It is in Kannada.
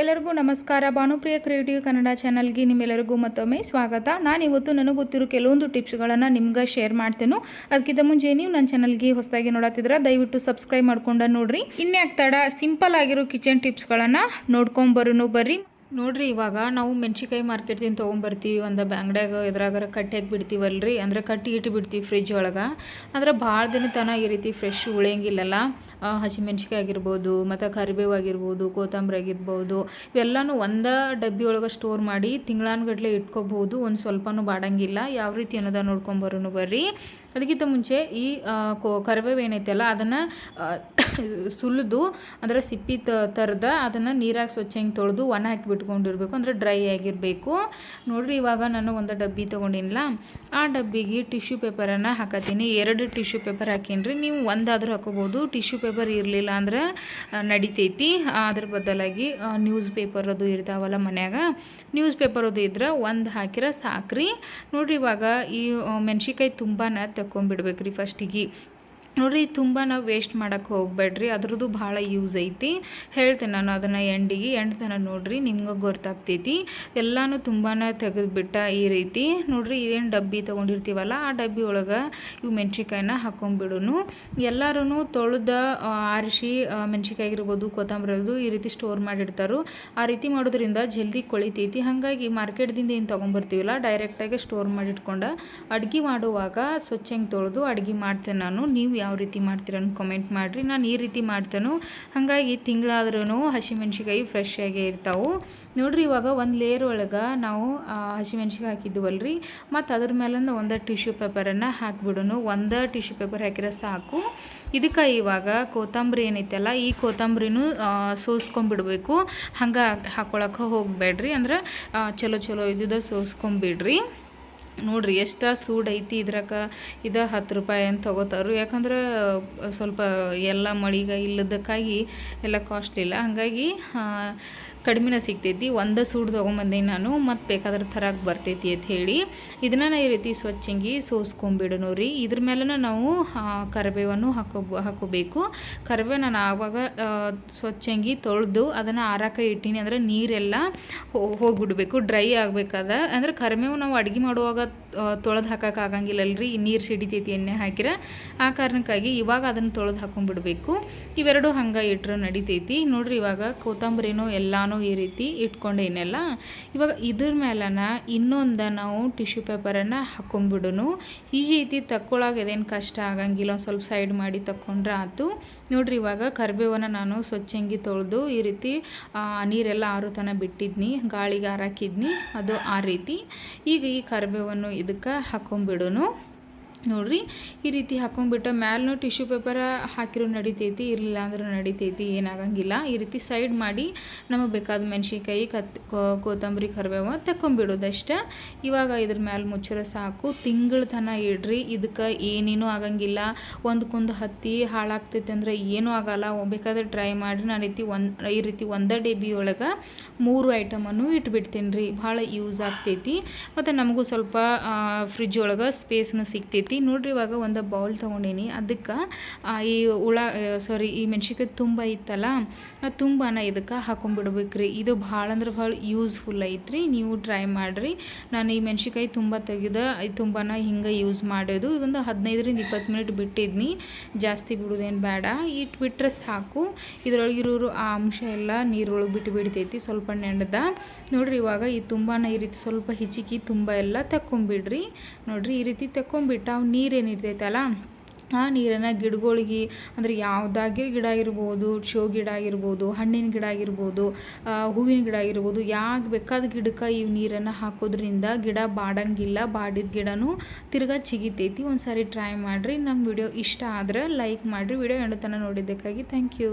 ಎಲ್ಲರಿಗೂ ನಮಸ್ಕಾರ. ಭಾನುಪ್ರಿಯ ಕ್ರಿಯೇಟಿವ್ ಕನ್ನಡ ಚಾನಲ್ಗೆ ನಿಮ್ಮೆಲ್ಲರಿಗೂ ಮತ್ತೊಮ್ಮೆ ಸ್ವಾಗತ. ನಾನು ಇವತ್ತು ನನಗೆ ಗೊತ್ತಿರೋ ಕೆಲವೊಂದು ಟಿಪ್ಸ್ಗಳನ್ನು ನಿಮ್ಗೆ ಶೇರ್ ಮಾಡ್ತೇನೆ. ಅದಕ್ಕಿಂತ ಮುಂಚೆ ನೀವು ನನ್ನ ಚಾನಲ್ಗೆ ಹೊಸದಾಗಿ ನೋಡತ್ತಿದ್ರೆ ದಯವಿಟ್ಟು ಸಬ್ಸ್ಕ್ರೈಬ್ ಮಾಡ್ಕೊಂಡು ನೋಡ್ರಿ. ಇನ್ಯಾಕ್ ತಡ, ಸಿಂಪಲ್ ಆಗಿರೋ ಕಿಚನ್ ಟಿಪ್ಸ್ಗಳನ್ನು ನೋಡ್ಕೊಂಬರೋನು ಬರ್ರಿ. ನೋಡ್ರಿ, ಇವಾಗ ನಾವು ಮೆಣಸಿಕಾಯಿ ಮಾರ್ಕೆಟ್ದಿಂದ ತೊಗೊಂಬರ್ತೀವಿ. ಒಂದು ಬ್ಯಾಂಗ್ಡ್ಯಾಗ ಎದ್ರಾಗಾರ ಕಟ್ಟಿ ಹಾಕಿ ಬಿಡ್ತೀವಲ್ರಿ ಅಂದ್ರೆ ಕಟ್ಟಿ ಇಟ್ಟು ಬಿಡ್ತೀವಿ ಫ್ರಿಜ್ ಒಳಗೆ. ಅಂದ್ರೆ ಭಾಳ ದಿನ ತನ ಈ ರೀತಿ ಫ್ರೆಶ್ ಉಳಿಯಂಗಿಲ್ಲಲ್ಲ? ಹಸಿಮೆಣ್ಸಿಕಾಯಿ ಆಗಿರ್ಬೋದು, ಮತ್ತು ಕರಿಬೇವು ಆಗಿರ್ಬೋದು, ಕೊತ್ತಂಬರಿ ಆಗಿರ್ಬೋದು, ಇವೆಲ್ಲನೂ ಒಂದೇ ಡಬ್ಬಿ ಒಳಗೆ ಸ್ಟೋರ್ ಮಾಡಿ ತಿಂಗಳಾನುಗಟ್ಲೆ ಇಟ್ಕೋಬಹುದು. ಒಂದು ಸ್ವಲ್ಪನೂ ಬಾಡಂಗಿಲ್ಲ. ಯಾವ ರೀತಿ ಅನ್ನೋದ ನೋಡ್ಕೊಂಬರೋನು ಬರ್ರಿ. ಅದಕ್ಕಿಂತ ಮುಂಚೆ ಈ ಆ, ಕೋ ಕರಿಬೇವು ಏನೈತಲ್ಲ ಅದನ್ನು ಸುಲಿದು ಅಂದರೆ ಸಿಪ್ಪಿ ತ ತರ್ದ ಅದನ್ನು ನೀರಾಗಿ ಸ್ವಚ್ಛ ಹಿಂಗೆ ತೊಳೆದು ಒಣ ಹಾಕಿ ಬಿಟ್ಕೊಂಡಿರ್ಬೇಕು. ಅಂದರೆ ಡ್ರೈ ಆಗಿರಬೇಕು. ನೋಡಿರಿ ಇವಾಗ ನಾನು ಒಂದು ಡಬ್ಬಿ ತೊಗೊಂಡಿಲ್ಲ ಆ ಡಬ್ಬಿಗೆ ಟಿಶ್ಯೂ ಪೇಪರನ್ನು ಹಾಕತ್ತೀನಿ. ಎರಡು ಟಿಶ್ಯೂ ಪೇಪರ್ ಹಾಕೀನಿ ನೀವು ಒಂದಾದ್ರೂ ಹಾಕೋಬೋದು. ಟಿಶ್ಯೂ ಪೇಪರ್ ಇರಲಿಲ್ಲ ಅಂದ್ರೆ ನಡಿತೈತಿ. ಅದ್ರ ಬದಲಾಗಿ ನ್ಯೂಸ್ ಪೇಪರ್ ಅದು ಇರ್ತಾವಲ್ಲ ಮನ್ಯಾಗ. ನ್ಯೂಸ್ ಪೇಪರ್ ಅದು ಇದ್ರೆ ಒಂದು ಹಾಕಿರ ಸಾಕ್ರಿ. ನೋಡ್ರಿ ಇವಾಗ ಈ ಮೆಣ್ಸಿಕಾಯಿ ತುಂಬಾನ ತಗೊಂಬಿಡ್ಬೇಕ್ರಿ ಫಸ್ಟಿಗೆ ನೋಡ್ರಿ ತುಂಬ ನಾವು ವೇಸ್ಟ್ ಮಾಡೋಕ್ಕೆ ಹೋಗ್ಬೇಡ್ರಿ. ಅದ್ರದ್ದು ಭಾಳ ಯೂಸ್ ಐತಿ. ಹೇಳ್ತೀನಿ ನಾನು ಅದನ್ನು ಎಂಡಿಗೆ. ಎಂಡ್ ನೋಡಿರಿ ನೋಡ್ರಿ, ನಿಮ್ಗೆ ಗೊತ್ತಾಗ್ತೈತಿ. ಎಲ್ಲಾನು ತುಂಬಾ ತೆಗೆದುಬಿಟ್ಟ ಈ ರೀತಿ. ನೋಡ್ರಿ, ಇದೇನು ಡಬ್ಬಿ ತೊಗೊಂಡಿರ್ತೀವಲ್ಲ, ಆ ಡಬ್ಬಿ ಒಳಗೆ ಇವು ಮೆಣ್ಸಿಕಾಯಿನ ಹಾಕೊಂಡ್ಬಿಡೋನು ಎಲ್ಲರೂ ತೊಳೆದ ಆರಿಸಿ ಮೆಣ್ಸಿಕಾಯಿ ಇರ್ಬೋದು ಕೊತ್ತಂಬರಿ ಇರ್ಬೋದು, ಈ ರೀತಿ ಸ್ಟೋರ್ ಮಾಡಿರ್ತಾರೋ. ಆ ರೀತಿ ಮಾಡೋದ್ರಿಂದ ಜಲ್ದಿ ಕೊಳಿತೈತಿ. ಹಾಗಾಗಿ ಮಾರ್ಕೆಟ್ದಿಂದ ಏನು ತೊಗೊಂಬರ್ತೀವಲ್ಲ ಡೈರೆಕ್ಟಾಗಿ ಸ್ಟೋರ್ ಮಾಡಿಟ್ಕೊಂಡು ಅಡುಗೆ ಮಾಡುವಾಗ ಸ್ವಚ್ಛಂಗೆ ತೊಳೆದು ಅಡುಗೆ ಮಾಡ್ತೇನೆ ನಾನು. ನೀವು ಯಾವ ರೀತಿ ಮಾಡ್ತೀರ ಕಮೆಂಟ್ ಮಾಡಿರಿ. ನಾನು ಈ ರೀತಿ ಮಾಡ್ತೇನೆ. ಹಾಗಾಗಿ ತಿಂಗಳಾದ್ರೂ ಹಸಿಮೆಣ್ಸಿಕಾಯಿ ಫ್ರೆಶ್ ಆಗೇ ಇರ್ತಾವೆ. ನೋಡ್ರಿ ಇವಾಗ ಒಂದು ಲೇಯರ್ ಒಳಗೆ ನಾವು ಆ, ಹಸಿಮೆಣ್ಸಿಕಾಯಿ ಹಾಕಿದ್ವಲ್ರಿ. ಮತ್ತು ಅದ್ರ ಮೇಲಿಂದ ಒಂದು ಟಿಶ್ಯೂ ಪೇಪರನ್ನು ಹಾಕಿಬಿಡೋನು. ಒಂದು ಟಿಶ್ಯೂ ಪೇಪರ್ ಹಾಕಿದ್ರೆ ಸಾಕು. ಇದಕ್ಕೆ ಇವಾಗ ಕೊತ್ತಂಬರಿ ಏನೈತಲ್ಲ ಈ ಕೊತ್ತಂಬರಿನೂ ಸೋಸ್ಕೊಂಬಿಡ್ಬೇಕು ಹಂಗೆ ಹಾಕೊಳಕ್ಕೆ ಹೋಗಬೇಡ್ರಿ. ಅಂದ್ರೆ ಚಲೋ ಚಲೋ ಇದ್ದಿದ್ದ ಸೋಸ್ಕೊಂಬಿಡ್ರಿ. ನೋಡ್ರಿ ಎಷ್ಟು ಸೂಡ್ ಐತಿ ಇದ್ರಾಗ ಇದು ಹತ್ತು ರೂಪಾಯಿ ಅಂತ ತಗೋತಾರು ಯಾಕಂದ್ರೆ, ಸ್ವಲ್ಪ ಎಲ್ಲ ಮಳಿಗೆ ಇಲ್ಲದಕ್ಕಾಗಿ ಎಲ್ಲ ಕಾಸ್ಟ್ಲಿ ಇಲ್ಲ. ಹಾಗಾಗಿ ಕಡಿಮೆನ ಸಿಗ್ತೈತಿ, ಒಂದು ಸೂಡು ತೊಗೊಂಬಂದೀನಿ ನಾನು, ಮತ್ತು ಬೇಕಾದ್ರೆ ಥರಕ್ಕೆ ಬರ್ತೈತಿ ಅಂತ ಹೇಳಿ. ಇದನ್ನ ನಾ ಈ ರೀತಿ ಸ್ವಚ್ಛಂಗಿ ಸೋಸ್ಕೊಂಬಿಡೋಣ ರೀ. ಇದ್ರ ಮೇಲೆ ನಾವು ಕರಿಬೇವನ್ನು ಹಾಕೋ ಹಾಕೋಬೇಕು. ಕರಿಬೇವು ನಾನು ಆವಾಗ ಸ್ವಚ್ಛಂಗಿ ತೊಳೆದು ಅದನ್ನು ಆರಾಕ ಇಟ್ಟೀನಿ ಅಂದರೆ ನೀರೆಲ್ಲ ಹೋಗ್ಬಿಡ್ಬೇಕು, ಡ್ರೈ ಆಗಬೇಕಾದ. ಅಂದ್ರೆ ಕರಿಬೇವು ನಾವು ಅಡುಗೆ ಮಾಡುವಾಗ ತೊಳೆದು ಹಾಕಕ್ಕೆ ಆಗಂಗಿಲ್ಲಲ್ರಿ ನೀರು ಸಿಡಿತೈತಿ ಎಣ್ಣೆ ಹಾಕಿರ. ಆ ಕಾರಣಕ್ಕಾಗಿ ಇವಾಗ ಅದನ್ನು ತೊಳೆದು ಹಾಕೊಂಡ್ಬಿಡ್ಬೇಕು ಇವೆರಡು ಹಂಗೆ ಇಟ್ಟರೆ ನಡಿತೈತಿ. ನೋಡ್ರಿ ಇವಾಗ ಕೊತ್ತಂಬರಿನೂ ಎಲ್ಲಾನು ಈ ರೀತಿ ಇಟ್ಕೊಂಡೇನೆಲ್ಲ ಇವಾಗ ಇದ್ರ ಮೇಲನ ಇನ್ನೊಂದು ನಾವು ಟಿಶ್ಯೂ ಪೇಪರನ್ನು ಹಾಕೊಂಡ್ಬಿಡೋನು ಈ ರೀತಿ ತಕ್ಕೊಳಗೆ ಅದೇನು ಕಷ್ಟ ಆಗಂಗಿಲ್ಲ, ಒಂದು ಸ್ವಲ್ಪ ಸೈಡ್ ಮಾಡಿ ತಕ್ಕೊಂಡ್ರೆ ಆಯ್ತು ನೋಡ್ರಿ ಇವಾಗ ಕರಿಬೇವನ್ನು ನಾನು ಸ್ವಚ್ಛಂಗಿ ತೊಳೆದು ಈ ರೀತಿ ನೀರೆಲ್ಲ ಆರು ತನಕ ಬಿಟ್ಟಿದ್ನಿ, ಗಾಳಿಗೆ ಆರಾಕಿದ್ನಿ ಅದು ಆ ರೀತಿ. ಈಗ ಈ ಕರಿಬೇವನ್ನು ಇದಕ್ಕೆ ಹಾಕೊಂಡ್ಬಿಡೋನು ನೋಡ್ರಿ, ಈ ರೀತಿ ಹಾಕೊಂಡ್ಬಿಟ್ಟು ಮ್ಯಾಲೂ ಟಿಶ್ಯೂ ಪೇಪರ್ ಹಾಕಿರೋ ನಡಿತೈತಿ, ಇರಲಿಲ್ಲ ಅಂದ್ರೆ ನಡಿತೈತಿ, ಏನಾಗಂಗಿಲ್ಲ. ಈ ರೀತಿ ಸೈಡ್ ಮಾಡಿ, ನಮಗೆ ಬೇಕಾದ ಮೆಣಸಿನ್ಕಾಯಿ, ಕತ್ ಕೊತ್ತಂಬರಿ, ಕರಿಬೇವು ತಕೊಂಬಿಡೋದಷ್ಟೇ ಇವಾಗ ಇದ್ರ ಮ್ಯಾಲೆ ಮುಚ್ಚರ ಸಾಕು. ತಿಂಗಳ ತನ ಇಡ್ರಿ. ಇದಕ್ಕೆ ಏನೇನೂ ಆಗಂಗಿಲ್ಲ. ಒಂದಕ್ಕೊಂದು ಹತ್ತಿ ಹಾಳಾಗ್ತೈತೆ ಅಂದ್ರೆ ಏನೂ ಆಗಲ್ಲ. ಬೇಕಾದ್ರೆ ಟ್ರೈ ಮಾಡಿ ನಾನು ರೀತಿ ಒಂದು ಈ ರೀತಿ ಒಂದೇ ಡೇಬಿ ಒಳಗೆ ಮೂರು ಐಟಮನ್ನು ಇಟ್ಬಿಡ್ತೀನಿ ರೀ ಭಾಳ ಯೂಸ್ ಆಗ್ತೈತಿ. ಮತ್ತು ನಮಗೂ ಸ್ವಲ್ಪ ಫ್ರಿಜ್ ಒಳಗೆ ಸ್ಪೇಸ್ನು ಸಿಗ್ತೈತಿ. ನೋಡ್ರಿ ಇವಾಗ ಒಂದು ಬೌಲ್ ತೊಗೊಂಡೀನಿ. ಅದಕ್ಕೆ ಈ ಹುಳ ಸಾರಿ ಈ ಮೆಣ್ಸಿನ್ಕಾಯಿ ತುಂಬ ಇತ್ತಲ್ಲ ತುಂಬಾನ ಇದಕ್ಕೆ ಹಾಕೊಂಡ್ಬಿಡ್ಬೇಕ್ರಿ ಇದು ಭಾಳ ಅಂದ್ರೆ ಭಾಳ ಯೂಸ್ಫುಲ್ ಐತ್ರಿ. ನೀವು ಟ್ರೈ ಮಾಡಿರಿ. ನಾನು ಈ ಮೆಣಸಿಕಾಯಿ ತುಂಬ ತೆಗೆದ ತುಂಬಾನ ಹಿಂಗೆ ಯೂಸ್ ಮಾಡೋದು. ಇದೊಂದು ಹದಿನೈದರಿಂದ ಇಪ್ಪತ್ತು ಮಿನಿಟ್ ಬಿಟ್ಟಿದ್ನಿ. ಜಾಸ್ತಿ ಬಿಡೋದೇನು ಬೇಡ. ಇಟ್ಬಿಟ್ರೆ ಸಾಕು. ಇದ್ರೊಳಗಿರೋರು ಆ ಅಂಶ ಎಲ್ಲ ನೀರೊಳಗೆ ಬಿಟ್ಟು ಬಿಡ್ತೈತಿ, ಸ್ವಲ್ಪ ನೆಂಡದ ನೋಡ್ರಿ ಇವಾಗ ಈ ತುಂಬಾನ ಈ ರೀತಿ ಸ್ವಲ್ಪ ಹಿಚಿಕಿ ತುಂಬ ಎಲ್ಲ ತಕ್ಕೊಂಬಿಡ್ರಿ. ನೋಡ್ರಿ ಈ ರೀತಿ ತಕ್ಕೊಂಬಿಟ್ಟು ಅವು ನೀರೇನಿರ್ತೈತಲ್ಲ ಆ ನೀರನ್ನು ಗಿಡಗಳಿಗೆ ಅಂದರೆ ಯಾವುದಾಗಿ ಗಿಡ ಇರ್ಬೋದು, ಶೋ ಗಿಡ ಆಗಿರ್ಬೋದು ಹಣ್ಣಿನ ಗಿಡ ಆಗಿರ್ಬೋದು ಹೂವಿನ ಗಿಡ ಆಗಿರ್ಬೋದು ಯಾಕೆ ಬೇಕಾದ ಗಿಡಕ್ಕೆ ಈ ನೀರನ್ನು ಹಾಕೋದ್ರಿಂದ ಗಿಡ ಬಾಡಂಗಿಲ್ಲ, ಬಾಡಿದ ಗಿಡನೂ ತಿರ್ಗಾ ಚಿಗಿತೈತಿ. ಒಂದು ಸಾರಿ ಟ್ರೈ ಮಾಡಿರಿ. ನಮ್ಮ ವಿಡಿಯೋ ಇಷ್ಟ ಆದರೆ ಲೈಕ್ ಮಾಡಿರಿ. ವಿಡಿಯೋ ಎಣ್ಣತನ ನೋಡಿದ್ದಕ್ಕಾಗಿ ಥ್ಯಾಂಕ್ ಯು.